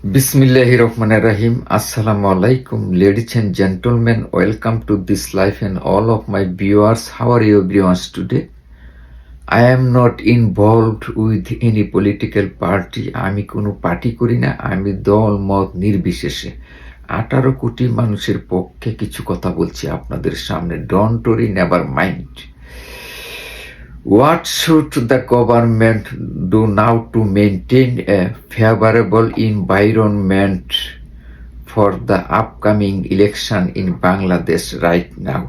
বিসমিল্লাহ রহমান রাহিম। আসসালামু আলাইকুম ladies and gentleman welcome to this life and all of my viewers how are you viewers today I am not involved with any political party আমি কোনো party করি না। আমি দল, মত নির্বিশেষে। আঠারো কোটি মানুষের পক্ষে কিছু কথা বলছি আপনাদের সামনে। Don't worry never mind What should the government do now to maintain a favorable environment for the upcoming election in Bangladesh right now?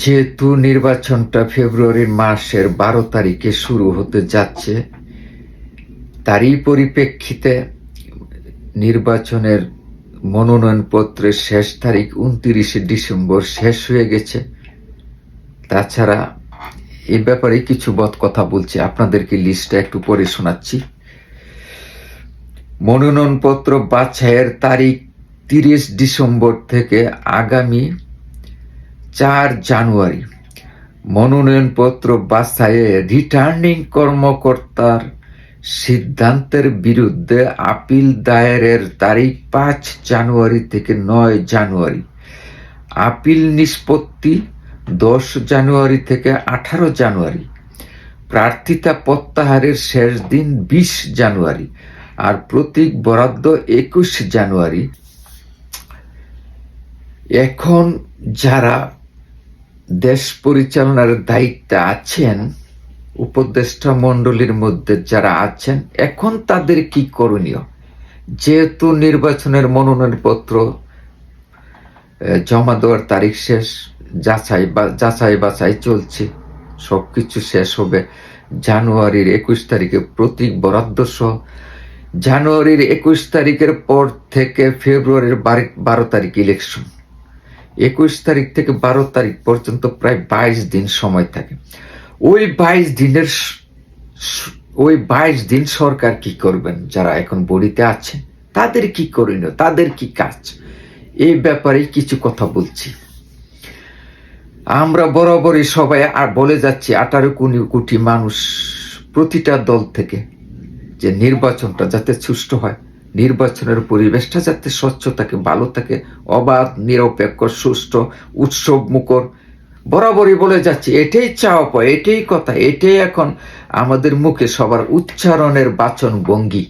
যেহেতু নির্বাচনটা ফেব্রুয়ারির মাসের বারো তারিখে শুরু হতে যাচ্ছে তারই পরিপ্রেক্ষিতে নির্বাচনের মনোনয়নপত্রের শেষ তারিখ উনত্রিশে ডিসেম্বর শেষ হয়ে গেছে। তাছাড়া এ ব্যাপারে কিছু বদ কথা বলছি, আপনাদেরকে লিস্টটা একটু পড়ে শোনাচ্ছি। মনোনয়নপত্র বাছাইয়ের তারিখ তিরিশ ডিসেম্বর থেকে আগামী চার জানুয়ারি। মনোনয়নপত্র বাছাইয়ে রিটার্নিং কর্মকর্তার সিদ্ধান্তের বিরুদ্ধে আপিল দায়েরের তারিখ পাঁচ জানুয়ারি থেকে নয় জানুয়ারি। আপিল নিষ্পত্তি দশ জানুয়ারি থেকে আঠারো জানুয়ারি। প্রার্থিতা প্রত্যাহারের শেষ দিন বিশ জানুয়ারি আর প্রতীক বরাদ্দ একুশ জানুয়ারি। এখন যারা দেশ পরিচালনার দায়িত্বে আছেন উপদেষ্টা মণ্ডলীর মধ্যে যারা আছেন, এখন তাদের কি করণীয়? যেহেতু নির্বাচনের মনোনয়নপত্র জমা দেওয়ার তারিখ শেষ, যাচাই বা, যাচাই বাছাই চলছে, সবকিছু শেষ হবে জানুয়ারির একুশ তারিখে প্রতীক বরাদ্দ সহ। জানুয়ারির একুশ তারিখের পর থেকে ফেব্রুয়ারির বারি- বারো তারিখ ইলেকশন। একুশ তারিখ থেকে বারো তারিখ পর্যন্ত প্রায় বাইশ দিন সময় থাকে। ওই বাইশ দিনের ওই বাইশ দিন সরকার কি করবেন? যারা এখন বড়িতে আছেন তাদের কি করণীয় তাদের কি কাজ? এই ব্যাপারে কিছু কথা বলছি। আমরা বরাবরই সবাই আর বলে যাচ্ছি, আঠারো কোটি কোটি মানুষ প্রতিটা দল থেকে যে নির্বাচনটা যাতে সুষ্ঠু হয়, নির্বাচনের পরিবেশটা যাতে স্বচ্ছ থাকে ভালো থাকে, অবাধ, নিরপেক্ষ, সুষ্ঠু উৎসব মুখর বরাবরই বলে যাচ্ছি, এটাই চাওয়া পায় এটাই কথা, এটাই এখন আমাদের মুখে সবার উচ্চারণের বাচন ভঙ্গি।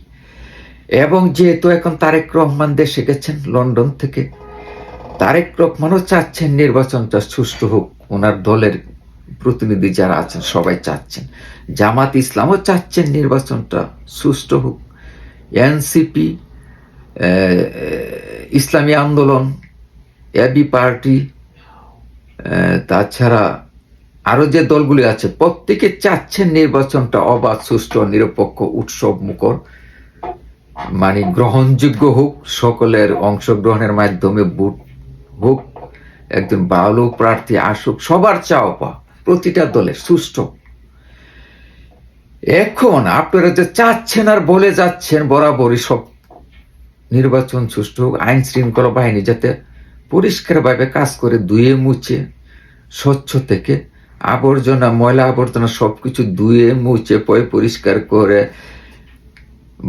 এবং যেহেতু এখন তারেক রহমান দেশে গেছেন, লন্ডন থেকে, তারেক রহমানও চাচ্ছেন নির্বাচনটা সুষ্ঠু হোক, ওনার দলের প্রতিনিধি যারা আছেন, সবাই চাচ্ছেন। জামাত ইসলামও চাচ্ছেন নির্বাচনটা সুষ্ঠু হোক। এনসিপি ইসলামী আন্দোলন, এবি পার্টি তাছাড়া আরও যে দলগুলি আছে, প্রত্যেকে চাচ্ছেন নির্বাচনটা অবাধ, সুষ্ঠু নিরপেক্ষ উৎসব মুখর। মানে গ্রহণযোগ্য হোক, সকলের অংশগ্রহণের মাধ্যমে ভোট হোক একজন ভালো প্রার্থী আসুক, সবার চাওয়া পাওয়া, প্রতিটা দলের সুষ্ঠু। এখন আপনারা যে চাচ্ছেন আর বলে যাচ্ছেন, বরাবরই সব নির্বাচন সুষ্ঠু হোক আইন শৃঙ্খলা বাহিনী যাতে পরিষ্কারভাবে কাজ করে ধুয়ে মুছে, স্বচ্ছ থেকে আবর্জনা, ময়লা আবর্জনা সবকিছু ধুয়ে মুছে, পয় পরিষ্কার করে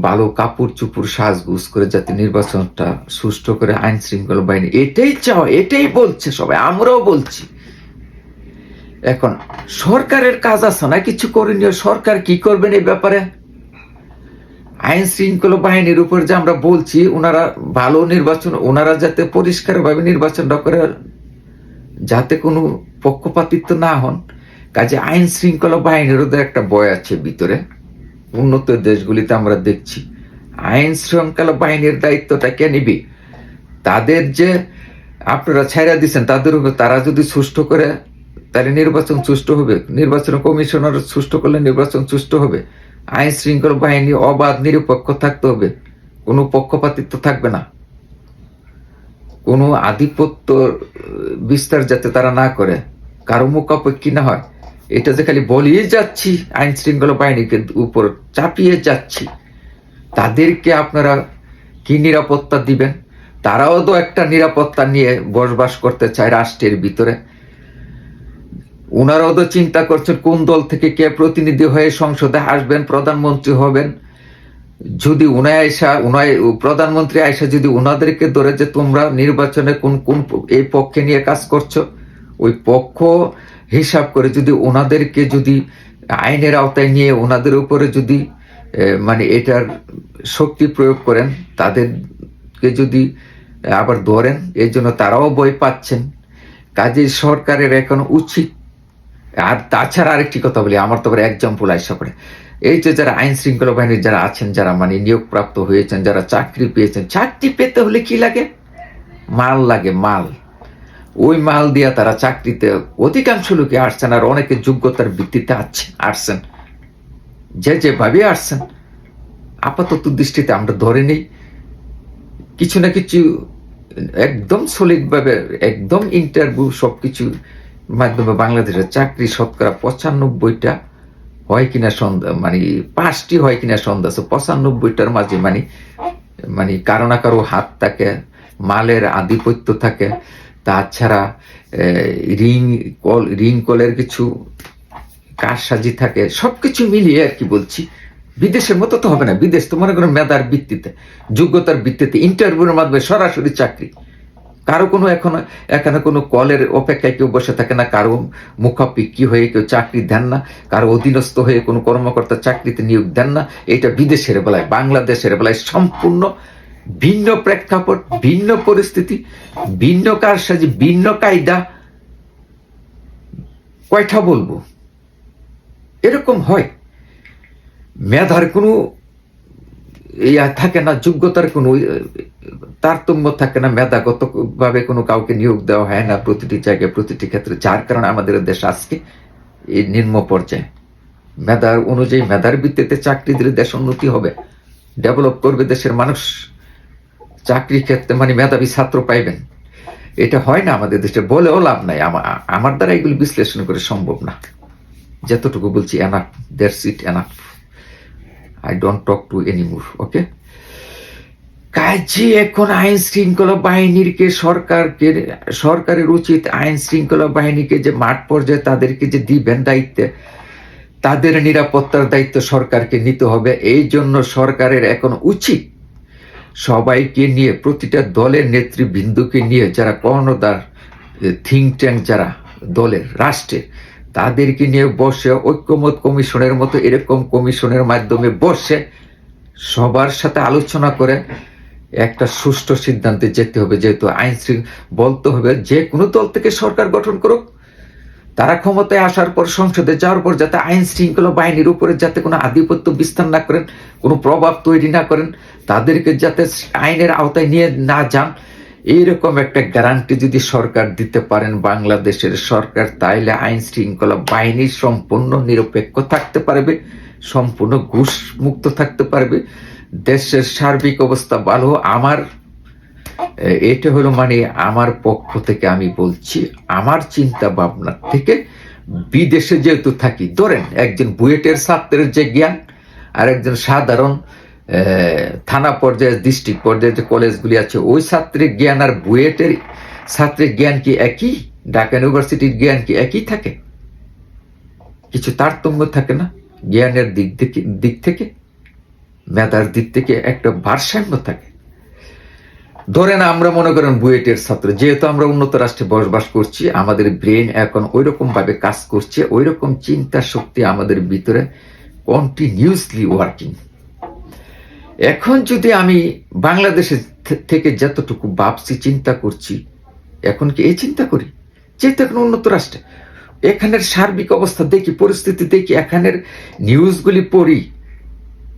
ভালো কাপড় চুপুর সাজগুজ করে যাতে নির্বাচনটা সুষ্ঠু করে আইন শৃঙ্খলা বাহিনী। এটাই চাওয়া এটাই বলছে সবাই, আমরাও বলছি। এখন সরকারের কাজ আছে না, কিছু করণীয় সরকার কি করবেন এই ব্যাপারে? আইন শৃঙ্খলা বাহিনীর উপর যে আমরা বলছি ওনারা ভালো নির্বাচন ওনারা যাতে পরিষ্কারভাবে নির্বাচনটা করে, যাতে কোনো পক্ষপাতিত্ব না হন, কাজে আইন শৃঙ্খলা বাহিনীরও তো একটা বয় আছে ভিতরে। উন্নত দেশগুলিতে আমরা দেখছি। আইন শৃঙ্খলা বাহিনীর দায়িত্বটা কে নিবি? তাদের যে আপনারা ছাইরা দিচ্ছেন তাদের উপর তারা যদি সুষ্ঠু করে, তাহলে নির্বাচন সুষ্ঠু হবে। নির্বাচন কমিশনার সুষ্ঠু করলে নির্বাচন সুষ্ঠু হবে। আইন শৃঙ্খলা বাহিনী অবাধ, নিরপেক্ষ থাকতে হবে। কোনো পক্ষপাতিত্ব থাকবে না। কোনো আধিপত্য বিস্তার যাতে তারা না করে। কারও মুখাপেক্ষি না হয়। এটা যে খালি বলিয়ে যাচ্ছি আইন শৃঙ্খলা বাহিনীকে উপর চাপিয়ে যাচ্ছি, তাদেরকে আপনারা কি নিরাপত্তা দিবেন? তারাও তো একটা নিরাপত্তা নিয়ে বসবাস করতে চায় রাষ্ট্রের ভিতরে। ওনারাও তো চিন্তা করছেন কোন দল থেকে কে প্রতিনিধি হয়ে সংসদে আসবেন, প্রধানমন্ত্রী হবেন। যদি উনায় আয়সা উনায়, প্রধানমন্ত্রী আয়সা যদি ওনাদেরকে ধরে যে তোমরা নির্বাচনে কোন কোন এই পক্ষে নিয়ে কাজ করছ, ওই পক্ষ হিসাব করে যদি ওনাদেরকে যদি আইনের আওতায় নিয়ে ওনাদের উপরে যদি মানে এটার শক্তি প্রয়োগ করেন, তাদেরকে যদি আবার ধরেন এই জন্য তারাও বই পাচ্ছেন। কাজেই সরকারের এখন উচিত আর তাছাড়া আরেকটি কথা বলি, আমার তো এক্সাম্পল আসা পড়ে। এই যে যারা আইন শৃঙ্খলা বাহিনীর যারা আছেন, যারা মানে নিয়োগপ্রাপ্ত হয়েছেন, যারা চাকরি পেয়েছেন, চাকরি পেতে হলে কি লাগে? মাল লাগে, মাল। ওই মাল দিয়া তারা চাকরিতে অধিকাংশ লোকে আসছেন আর অনেকে যোগ্যতার ভিত্তিতে আসছে আসছেন। যে যেভাবে আসছেন, আপাতত দৃষ্টিতে আমরা ধরে নেই। কিছু না কিছু একদম সলিড ভাবে, একদম ইন্টারভিউ সবকিছুর মাধ্যমে বাংলাদেশের চাকরি শতকরা পঁচানব্বইটা হয় কিনা সন্দেহ মানে পাঁচটি হয় কিনা সন্দেহ আছে। পঁচানব্বইটার মাঝে মানে মানে কারও না কারও হাত থাকে, মালের আধিপত্য থাকে। তাছাড়া রিং কল রিং কলের কিছু কারসাজি থাকে। সব কিছু মিলিয়ে আর কি বলছি। বিদেশের মতো তো হবে না। বিদেশ তো মনে করেন মেধার ভিত্তিতে, যোগ্যতার ভিত্তিতে ইন্টারভিউর মাধ্যমে সরাসরি চাকরি। কারও কোনো এখন, এখানে কোনো কলের অপেক্ষায় কেউ বসে থাকে না, কারও মুখাপিক্ষি হয়ে কেউ চাকরি দেন না, কারও অধীনস্থ হয়ে কোনো কর্মকর্তা চাকরিতে নিয়োগ দেন না এটা বিদেশের বেলায়, বাংলাদেশের বেলায় সম্পূর্ণ ভিন্ন প্রেক্ষাপট, ভিন্ন পরিস্থিতি, ভিন্ন কারসাজি, ভিন্ন কায়দা। কয়টা বলব? এরকম হয়। মেধার কোনো ইয়া থাকে না, যোগ্যতার কোনো তারতম্য থাকে না মেধাগত ভাবে কোনো কাউকে নিয়োগ দেওয়া হয় না প্রতিটি জায়গায়, প্রতিটি ক্ষেত্রে, যার কারণে আমাদের দেশ আজকে এই নিম্ন পর্যায়ে। মেধার অনুযায়ী, মেধার ভিত্তিতে চাকরি দিলে দেশ উন্নতি হবে। ডেভেলপ করবে দেশের মানুষ। চাকরি ক্ষেত্রে মানে মেধাবী ছাত্র পাইবেন। এটা হয় না আমাদের দেশে, বলেও লাভ নাই। আমার দ্বারা এগুলি বিশ্লেষণ করে সম্ভব না। যতটুকু বলছি এনাফ দেড় seat enough I don't talk to anymore okay কাজে এখন আইন শৃঙ্খলা বাহিনীর কে সরকারকে, সরকারের উচিত আইন শৃঙ্খলা বাহিনীকে যে মাঠ পর্যায়ে তাদেরকে যে দিবেন দায়িত্বে, তাদের নিরাপত্তার দায়িত্ব সরকারকে নিতে হবে। এই জন্য সরকারের এখন উচিত সবাইকে নিয়ে, প্রতিটা দলের নেতৃবৃন্দকে নিয়ে, যারা কর্ণদার থিঙ্ক ট্যাঙ্ক যারা দলের, রাষ্ট্রের তাদেরকে নিয়ে বসে ঐক্যমত কমিশনের মতো এরকম কমিশনের মাধ্যমে বসে সবার সাথে আলোচনা করে একটা সুষ্ঠু সিদ্ধান্তে যেতে হবে, যেহেতু আইনশৃঙ্খ বলতে হবে যে কোনো দল থেকে সরকার গঠন করুক। তারা ক্ষমতায় আসার পর, সংসদে যাওয়ার পর যাতে আইন শৃঙ্খলা বাহিনীর উপরে যাতে কোনো আধিপত্য বিস্তার না করেন, কোনো প্রভাব তৈরি না করেন, তাদেরকে যাতে আইনের আওতায় নিয়ে না যান এইরকম একটা গ্যারান্টি যদি সরকার দিতে পারেন, বাংলাদেশের সরকার তাইলে আইন শৃঙ্খলা বাহিনী সম্পূর্ণ নিরপেক্ষ থাকতে পারবে, সম্পূর্ণ ঘুষ মুক্ত থাকতে পারবে, দেশের সার্বিক অবস্থা ভালো। আমার এটা হলো মানে আমার পক্ষ থেকে আমি বলছি, আমার চিন্তা ভাবনা থেকে বিদেশে যেহেতু থাকি, ধরেন একজন বুয়েটের ছাত্রের যে জ্ঞান আর একজন সাধারণ থানা পর্যায়ে ডিস্ট্রিক্ট পর্যায়ে যে কলেজগুলি আছে, ওই ছাত্রের জ্ঞান আর বুয়েটের ছাত্রের জ্ঞান কি একই? ঢাকা ইউনিভার্সিটির জ্ঞান কি একই থাকে? কিছু তারতম্য থাকে না? জ্ঞানের দিক থেকে দিক থেকে? মেধার দিক থেকে একটা ভারসাম্য থাকে। ধরেন আমরা মনে করেন বুয়েটের ছাত্র, যেহেতু আমরা উন্নত রাষ্ট্রে বসবাস করছি, আমাদের ব্রেন এখন ওই ভাবে কাজ করছে ওই রকম চিন্তা শক্তি আমাদের ভিতরে কন্টিনিউসলি ওয়ার্কিং এখন যদি আমি বাংলাদেশের থে- থেকে যতটুকু ভাবছি, চিন্তা করছি, এখন কি এই চিন্তা করি? যেহেতু এখন উন্নত রাষ্ট্রে, এখানের সার্বিক অবস্থা দেখি, পরিস্থিতি দেখি, এখানের নিউজগুলি পড়ি,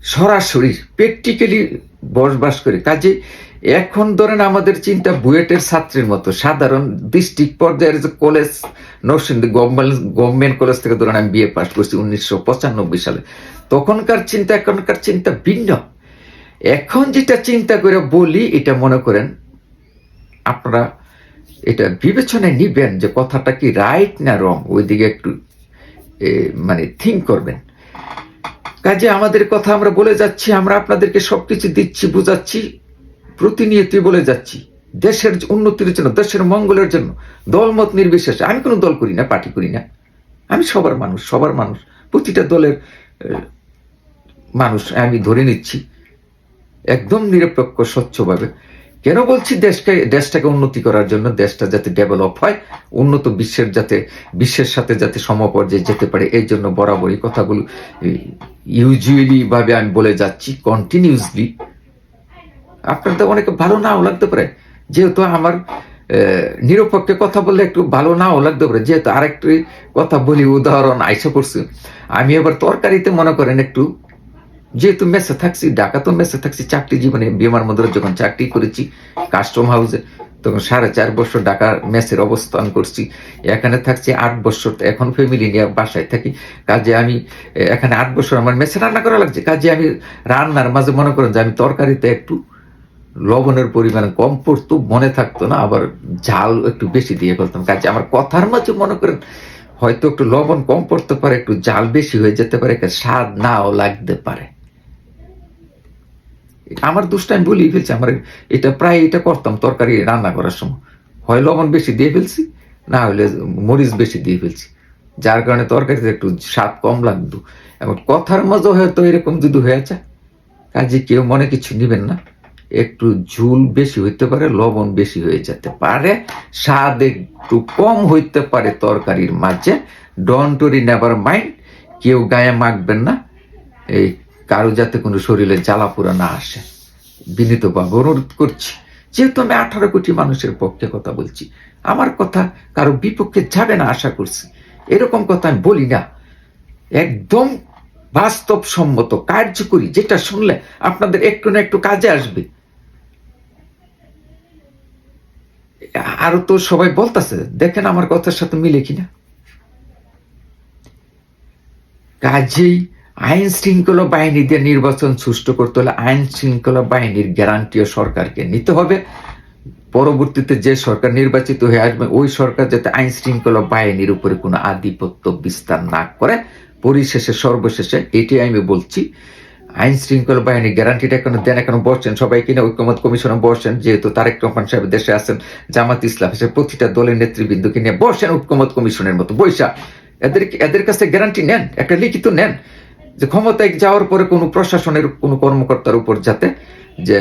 সরাসরি প্র্যাকটিক্যালি বসবাস করি। কাজে এখন ধরেন আমাদের চিন্তা বুয়েটের ছাত্রের মতো, সাধারণ ডিস্ট্রিক্ট পর্যায়ের যে college Narsingdi government government college থেকে ধরেন আমি বিএ পাস করছি উনিশশো পঁচানব্বই সালে। তখনকার চিন্তা, এখনকার চিন্তা ভিন্ন। এখন যেটা চিন্তা করে বলি, এটা মনে করেন, আপনারা এটা বিবেচনায় নিবেন যে কথাটা কি রাইট না রং ওইদিকে একটু মানে থিঙ্ক করবেন। কাজে আমাদের কথা আমরা বলে যাচ্ছি, আমরা আপনাদেরকে সবকিছু দিচ্ছি, বুঝাচ্ছি, প্রতিনিয়তই বলে যাচ্ছি। দেশের উন্নতির জন্য, দেশের মঙ্গলের জন্য, দলমত নির্বিশেষে। আমি কোনো দল করি না, পার্টি করি না। আমি সবার মানুষ সবার মানুষ। প্রতিটা দলের মানুষ আমি ধরে নিচ্ছি। একদম নিরপেক্ষ, স্বচ্ছভাবে। কেন বলছি দেশকে, দেশটাকে উন্নতি করার জন্য? দেশটা যাতে ডেভেলপ হয়, উন্নত বিশ্বের যাতে, বিশ্বের সাথে যাতে সমপর্যায়ে যেতে পারে এই জন্য বরাবরই কথাগুলো ইউজুয়ালি ভাবে আমি বলে যাচ্ছি কন্টিনিউসলি আপনাদের অনেকে ভালো নাও লাগতে পারে। যেহেতু আমার নিরপেক্ষে কথা বললে একটু ভালো নাও লাগতে পারে। যেহেতু আরেকটি কথা বলি, উদাহরণ আইসা পড়ছে। আমি এবার তরকারিতে মনে করেন একটু যেহেতু মেসে থাকছি ঢাকা তো মেসে থাকছি চাকরি জীবনে বিমান বন্দরে যখন চাকরি করেছি কাস্টম হাউসে তখন সাড়ে চার বছর ঢাকার মেসের অবস্থান করছি। এখানে থাকছি আট বছর, এখন ফ্যামিলি নিয়ে বাসায় থাকি। কাজে আমি, এখানে আট বছর আমার মেসে রান্না করা লাগছে। কাজে আমি রান্নার মাঝে মনে করেন যে আমি তরকারিতে একটু লবণের পরিমাণ কম পড়তো, মনে থাকতো না, আবার ঝাল একটু বেশি দিয়ে ফেলতাম। কাজে আমার কথার মাঝে মনে করেন হয়তো একটু লবণ কম পড়তে পারে, একটু জাল বেশি হয়ে যেতে পারে স্বাদ নাও লাগতে পারে। আমার দোষটা আমি বলেই ফেলছি, আমার এটা প্রায় এটা করতাম তরকারি রান্না করার সময়। হয় লবণ বেশি দিয়ে ফেলছি, না হলে মরিচ বেশি দিয়ে ফেলছি। যার কারণে তরকারিতে একটু স্বাদ কম লাগতো। এবং কথার মজা হয়তো এরকম যদি হয়েছে কাজে কেউ মনে কিছু নিবেন না। একটু ঝুল বেশি হইতে পারে, লবণ বেশি হয়ে যেতে পারে। স্বাদ একটু কম হইতে পারে তরকারির মাঝে। ডন্টরি নেভার মাইন্ড কেউ গায়ে মাখবেন না। এই কারও যাতে কোনো শরীরে জ্বালা পোড়া না আসে। বিনীতভাবে অনুরোধ করছি, যেহেতু আমি আঠারো কোটি মানুষের পক্ষে কথা বলছি, আমার কথা কারও বিপক্ষে যাবে না আশা করছি। এরকম কথা আমি বলি না। একদম বাস্তবসম্মত, কার্যকরী, যেটা শুনলে আপনাদের একটু না একটু কাজে আসবে। আরও তো সবাই বলতেছে, দেখেন আমার কথার সাথে মিলে কিনা। কাজেই আইন শৃঙ্খলা বাহিনী দিয়ে নির্বাচন সুষ্ঠু করতে হলে আইন শৃঙ্খলা বাহিনীর গ্যারান্টিও সরকারকে নিতে হবে। পরবর্তীতে যে সরকার নির্বাচিত হয়ে আসবে, ওই সরকার যাতে আইন শৃঙ্খলা বাহিনীর উপরে কোনো আধিপত্য বিস্তার না করে, পরিশেষে, সর্বশেষে এটি আমি বলছি আইন শৃঙ্খলা বাহিনী গ্যারান্টিটা এখন দেন, এখন বসছেন সবাই কিনা, ঐক্যমত কমিশনে বসছেন, যেহেতু তারেক রহমান সাহেব দেশে আছেন, জামাত ইসলাম এসে প্রতিটা দলের নেতৃবৃন্দকে নিয়ে বসেন ঐক্যমত কমিশনের মতো। বৈশা, এদের এদের কাছে গ্যারান্টি নেন? একটা লিখিত নেন। যে ক্ষমতায় যাওয়ার পরে কোনো প্রশাসনের কোনো কর্মকর্তার উপর যাতে যে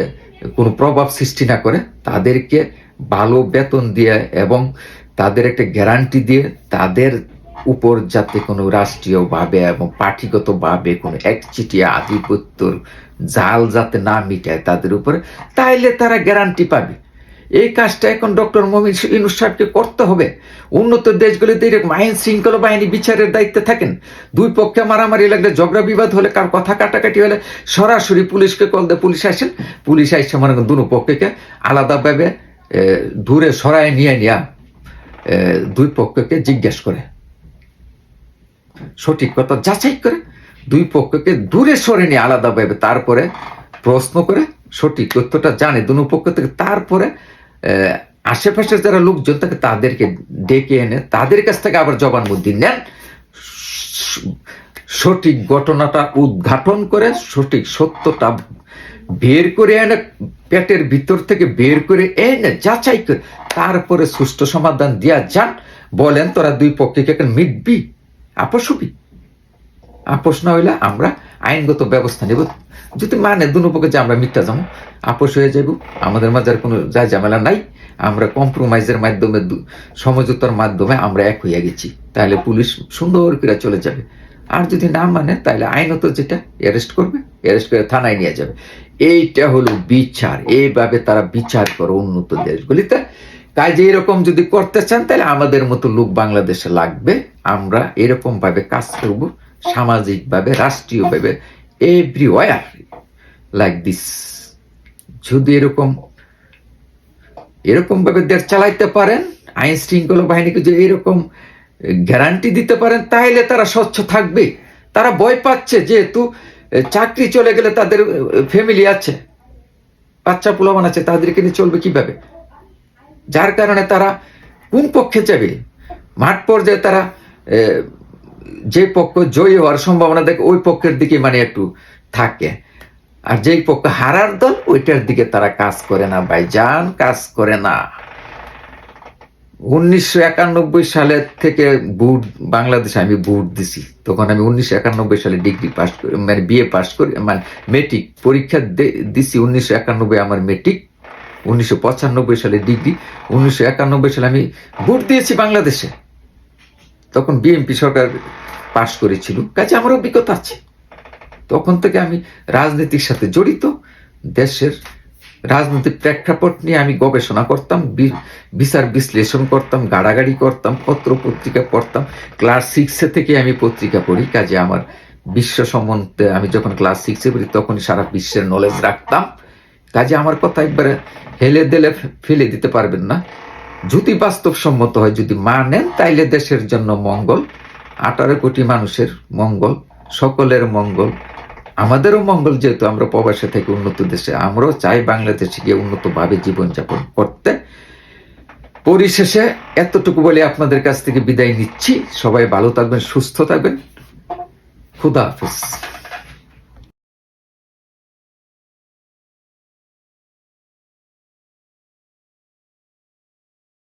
কোনো প্রভাব সৃষ্টি না করে, তাদেরকে ভালো বেতন দিয়ে এবং তাদের একটা গ্যারান্টি দিয়ে তাদের উপর যাতে কোনো রাষ্ট্রীয়ভাবে এবং পার্টিগতভাবে কোনো একচিটিয়া আধিপত্যর জাল যাতে না মিটায় তাদের উপরে, তাইলে তারা গ্যারান্টি পাবে। এই কাজটা এখন ডক্টর মমিন ইনুস সাহেবকে করতে হবে। উন্নত দেশগুলিতে এরকম আইন শৃঙ্খলা বাহিনী বিচারের দায়িত্বে থাকেন। দুই পক্ষে মারামারি লাগলে ঝগড়া বিবাদ হলে কার কথা কাটাকাটি হলে সরাসরি পুলিশকে কল দেয় পুলিশ আসেন। পুলিশ আসছে মনে দুনো পক্ষকে আলাদাভাবে দূরে সরায় নিয়ে নিয়া দুই পক্ষকে জিজ্ঞেস করে। সঠিক কথা যাচাই করে দুই পক্ষকে দূরে সরে নিয়ে আলাদাভাবে তারপরে প্রশ্ন করে সঠিক তথ্যটা জানে। দুনো পক্ষ থেকে তারপরে আশেপাশে যারা লোকজন থাকে, তাদেরকে ডেকে এনে তাদের কাছ থেকে আবার জবানবন্দি নেন। সঠিক ঘটনাটা উদ্ঘাটন করে, সঠিক সত্যটা বের করে এনে, পেটের ভিতর থেকে বের করে এনে যাচাই করে তারপরে সুষ্ঠু সমাধান দিয়া যান বলেন, তোরা দুই পক্ষকে মিটবি? আপোষ হবি? আপোষ না হইলে আমরা আইনগত ব্যবস্থা নেব। যদি মানে দুপক্ষে যে আমরা মিথ্যা যাব আপোষ হয়ে যাব আমাদের মাঝে আর কোনো যা ঝামেলা নাই। আমরা কম্প্রোমাইজের মাধ্যমে সমঝোতার মাধ্যমে আমরা এক হইয়া গেছি। তাহলে পুলিশ সুন্দর করে চলে যাবে। আর যদি না মানে তাহলে আইনত যেটা অ্যারেস্ট করবে অ্যারেস্ট করে থানায় নিয়ে যাবে। এইটা হলো বিচার। এইভাবে তারা বিচার করে উন্নত দেশগুলিতে। কাজে এরকম যদি করতে চান, তাহলে আমাদের মতো লোক বাংলাদেশে লাগবে। আমরা এরকম ভাবে কাজ করব, সামাজিকভাবে, রাষ্ট্রীয়ভাবে এভরিওয়ার লাইক দিস যদি এরকম এরকম ভাবে দেশ চালাইতে পারেন আইন শৃঙ্খলা বাহিনীকে যদি এরকম গ্যারান্টি দিতে পারেন তাহলে তারা স্বচ্ছ থাকবে। তারা ভয় পাচ্ছে যেহেতু চাকরি চলে গেলে তাদের ফ্যামিলি আছে, বাচ্চা পোলাবান আছে, তাদেরকে নিয়ে চলবে কীভাবে? যার কারণে তারা কোন পক্ষে যাবে। মাঠ পর্যায়ে তারা যে পক্ষ জয়ী হওয়ার সম্ভাবনা দেখে ওই পক্ষের দিকে মানে একটু থাকে। আর যেই পক্ষ হারার দল, ওইটার দিকে তারা কাজ করে না, ভাইজান, কাজ করে না। উনিশশো একানব্বই সালের থেকে বুট বাংলাদেশে আমি বুট দিছি। তখন আমি উনিশশো একানব্বই সালে ডিগ্রি পাস করি মানে বিএ পাস করি মানে মেট্রিক পরীক্ষা দিছি উনিশশো একানব্বই আমার মেট্রিক। উনিশশো পঁচানব্বই সালে ডিগ্রি, উনিশশো একানব্বই সালে আমি বুট দিয়েছি বাংলাদেশে। তখন বিএনপি সরকার পাশ করেছিল। কাজে আমার অভিজ্ঞতা আছে। তখন থেকে আমি রাজনীতির সাথে জড়িত। দেশের রাজনৈতিক প্রেক্ষাপট নিয়ে আমি গবেষণা করতাম বিচার বিশ্লেষণ করতাম, গাড়াগাড়ি করতাম, পত্র পত্রিকা পড়তাম। ক্লাস সিক্সে থেকে আমি পত্রিকা পড়ি, কাজে আমার বিশ্ব সম্বন্ধে আমি যখন ক্লাস সিক্সে পড়ি তখন সারা বিশ্বের নলেজ রাখতাম। কাজে আমার কথা একবারে হেলে দেলে ফেলে দিতে পারবেন না। যদি বাস্তবসম্মত হয়, যদি মানেন, তাইলে দেশের জন্য মঙ্গল। আঠারো কোটি মানুষের মঙ্গল, সকলের মঙ্গল। আমাদেরও মঙ্গল যেহেতু আমরা প্রবাসে থেকে উন্নত দেশে, আমরাও চাই বাংলাদেশে গিয়ে উন্নতভাবে জীবনযাপন করতে। পরিশেষে এতটুকু বলে আপনাদের কাছ থেকে বিদায় নিচ্ছি। সবাই ভালো থাকবেন, সুস্থ থাকবেন। খুদা হাফিজ।